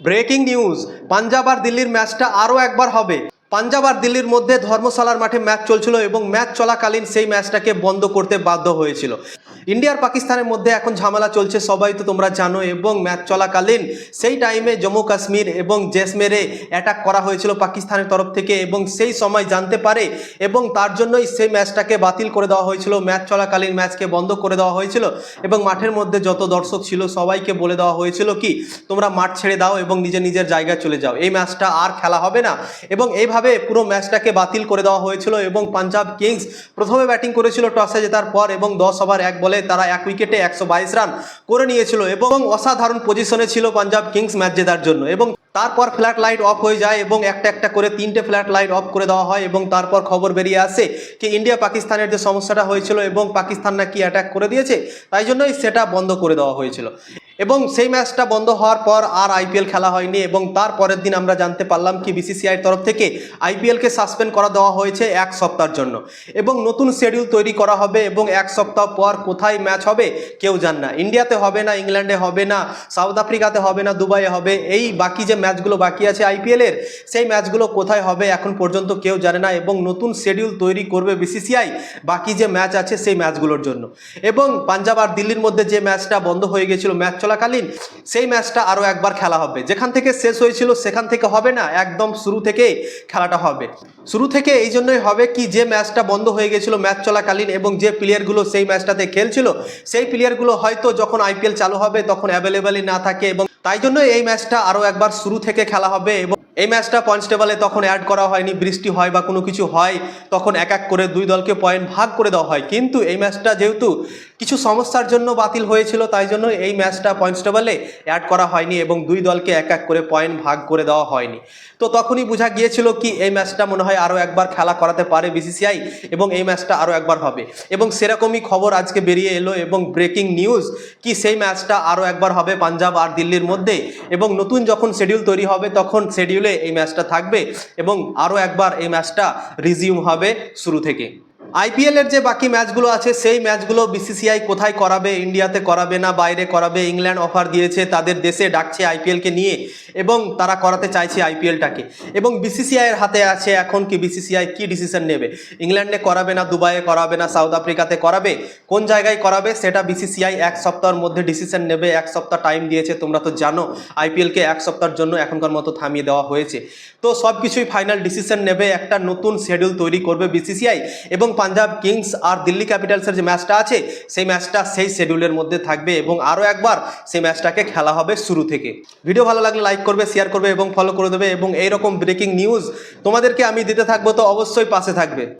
Breaking news, Punjab আর দিল্লির ম্যাচটা আরও একবার হবে। পাঞ্জাব আর দিল্লির মধ্যে ধর্মশালার মাঠে ম্যাচ চলছিল এবং ম্যাচ চলাকালীন সেই ম্যাচটাকে বন্ধ করতে বাধ্য হয়েছিল। ইন্ডিয়ার পাকিস্তানের মধ্যে এখন ঝামেলা চলছে, সবাই তো তোমরা জানো, এবং ম্যাচ চলাকালীন সেই টাইমে জম্মু কাশ্মীর এবং জেসমেরে অ্যাটাক করা হয়েছিল পাকিস্তানের তরফ থেকে এবং সেই সময় জানতে পারে এবং তার জন্যই সেই ম্যাচটাকে বাতিল করে দেওয়া হয়েছিল। ম্যাচ চলাকালীন ম্যাচকে বন্ধ করে দেওয়া হয়েছিল এবং মাঠের মধ্যে যত দর্শক ছিল সবাইকে বলে দেওয়া হয়েছিল কি, তোমরা মাঠ ছেড়ে দাও এবং নিজের নিজের জায়গায় চলে যাও। এই ম্যাচটা আর খেলা হবে না। এবং এইভাবে পুরো ম্যাচটাকে বাতিল করে দেওয়া হয়েছিল এবং পাঞ্জাব কিংস প্রথমে ব্যাটিং করেছিল টসে জেতার পর এবং দশ ওভার এক বলে তারা এক উইকেটে একশো বাইশ রান করে নিয়েছিল এবং অসাধারণ পজিশনে ছিল পাঞ্জাব কিংস ম্যাচ জেতার জন্য এবং তারপর ফ্ল্যাট লাইট অফ হয়ে যায় এবং একটা একটা করে তিনটে ফ্ল্যাট লাইট অফ করে দেওয়া হয় এবং তারপর খবর বেরিয়ে আসে কি ইন্ডিয়া পাকিস্তানের যে সমস্যাটা হয়েছিল এবং পাকিস্তান নাকি অ্যাটাক করে দিয়েছে, তাই জন্যই সেটা বন্ধ করে দেওয়া হয়েছিল। এবং সেই ম্যাচটা বন্ধ হওয়ার পর আর আইপিএল খেলা হয়নি এবং তার পরের দিন আমরা জানতে পারলাম কি বিসিসিআইয়ের তরফ থেকে আইপিএলকে সাসপেন্ড করা দেওয়া হয়েছে এক সপ্তাহের জন্য এবং নতুন শিডিউল তৈরি করা হবে এবং এক সপ্তাহ পর কোথায় ম্যাচ হবে কেউ জান না। ইন্ডিয়াতে হবে না, ইংল্যান্ডে হবে না, সাউথ আফ্রিকাতে হবে না, দুবাইয়ে হবে। এই বাকি যে ম্যাচগুলো বাকি আছে আইপিএলের সেই ম্যাচগুলো কোথায় হবে এখন পর্যন্ত কেউ জানে না এবং নতুন শেডিউল তৈরি করবে বিসিসিআই বাকি যে ম্যাচ আছে সেই ম্যাচগুলোর জন্য। এবং পাঞ্জাব আর দিল্লির মধ্যে যে ম্যাচটা বন্ধ হয়ে গেছিল ম্যাচ চলাকালীন সেই ম্যাচটা আরও একবার খেলা হবে। যেখান থেকে শেষ হয়েছিল সেখান থেকে হবে না, একদম শুরু থেকে খেলাটা হবে। শুরু থেকে এই জন্যই হবে কি, যে ম্যাচটা বন্ধ হয়ে গেছিল ম্যাচ চলাকালীন এবং যে প্লেয়ারগুলো সেই ম্যাচটাতে খেলছিল, সেই প্লেয়ারগুলো হয়তো যখন আইপিএল চালু হবে তখন অ্যাভেলেবেলই না থাকে এবং তাই জন্য এই ম্যাচটা আরও একবার শুরু থেকে খেলা হবে এবং এই ম্যাচটা পয়েন্টস টেবলে তখন অ্যাড করা হয়নি, বৃষ্টি হয় বা কোনো কিছু হয়, তখন এক এক করে দুই দলকে পয়েন্ট ভাগ করে দেওয়া হয়। কিন্তু এই ম্যাচটা যেহেতু কিছু সমস্যার জন্য বাতিল হয়েছিল, তাই জন্য এই ম্যাচটা পয়েন্টস টেবলে অ্যাড করা হয়নি এবং দুই দলকে এক এক করে পয়েন্ট ভাগ করে দেওয়া হয়নি। তো তখনই বোঝা গিয়েছিল কি এই ম্যাচটা মনে হয় আরও একবার খেলা করাতে পারে বিসিসিআই এবং এই ম্যাচটা আরও একবার হবে। এবং সেরকমই খবর আজকে বেরিয়ে এলো এবং ব্রেকিং নিউজ কি সেই ম্যাচটা আরও একবার হবে পাঞ্জাব আর দিল্লির মধ্যে এবং নতুন যখন শেডিউল তৈরি হবে তখন শেডিউলে এই ম্যাচটা থাকবে এবং আরও একবার এই ম্যাচটা রিজিউম হবে শুরু থেকে। আইপিএলের যে বাকি ম্যাচগুলো আছে, সেই ম্যাচগুলো বিসিসিআই কোথায় করাবে ইন্ডিয়াতে করাবে না, বাইরে করাবে ইংল্যান্ড অফার দিয়েছে, তাদের দেশে ডাকছে আইপিএলকে নিয়ে এবং তারা করাতে চাইছে আইপিএলটাকে এবং বিসিসিআইয়ের হাতে আছে এখন কি বিসিসিআই কি ডিসিশন নেবে? ইংল্যান্ডে করাবে না দুবাইয়ে করাবে না সাউথ আফ্রিকাতে করাবে? কোন জায়গায় করাবে? সেটা বিসিসিআই এক সপ্তাহের মধ্যে ডিসিশন নেবে, এক সপ্তাহ টাইম দিয়েছে, তোমরা তো জানো আইপিএলকে এক সপ্তাহের জন্য এখনকার মতো থামিয়ে দেওয়া হয়েছে। তো সব কিছুই ফাইনাল ডিসিশন নেবে, একটা নতুন শিডিউল তৈরি করবে বিসিসিআই এবং পাঞ্জাব কিংস আর দিল্লি ক্যাপিটালসের যে ম্যাচটা আছে, সেই ম্যাচটা সেই শেডিউলের মধ্যে থাকবে এবং আরও একবার সেই ম্যাচটাকে খেলা হবে শুরু থেকে। ভিডিও ভালো লাগলে লাইক করবে শেয়ার করবে এবং ফলো করে দেবে এবং এইরকম ব্রেকিং নিউজ তোমাদেরকে আমি দিতে থাকব তো অবশ্যই পাশে থাকবে।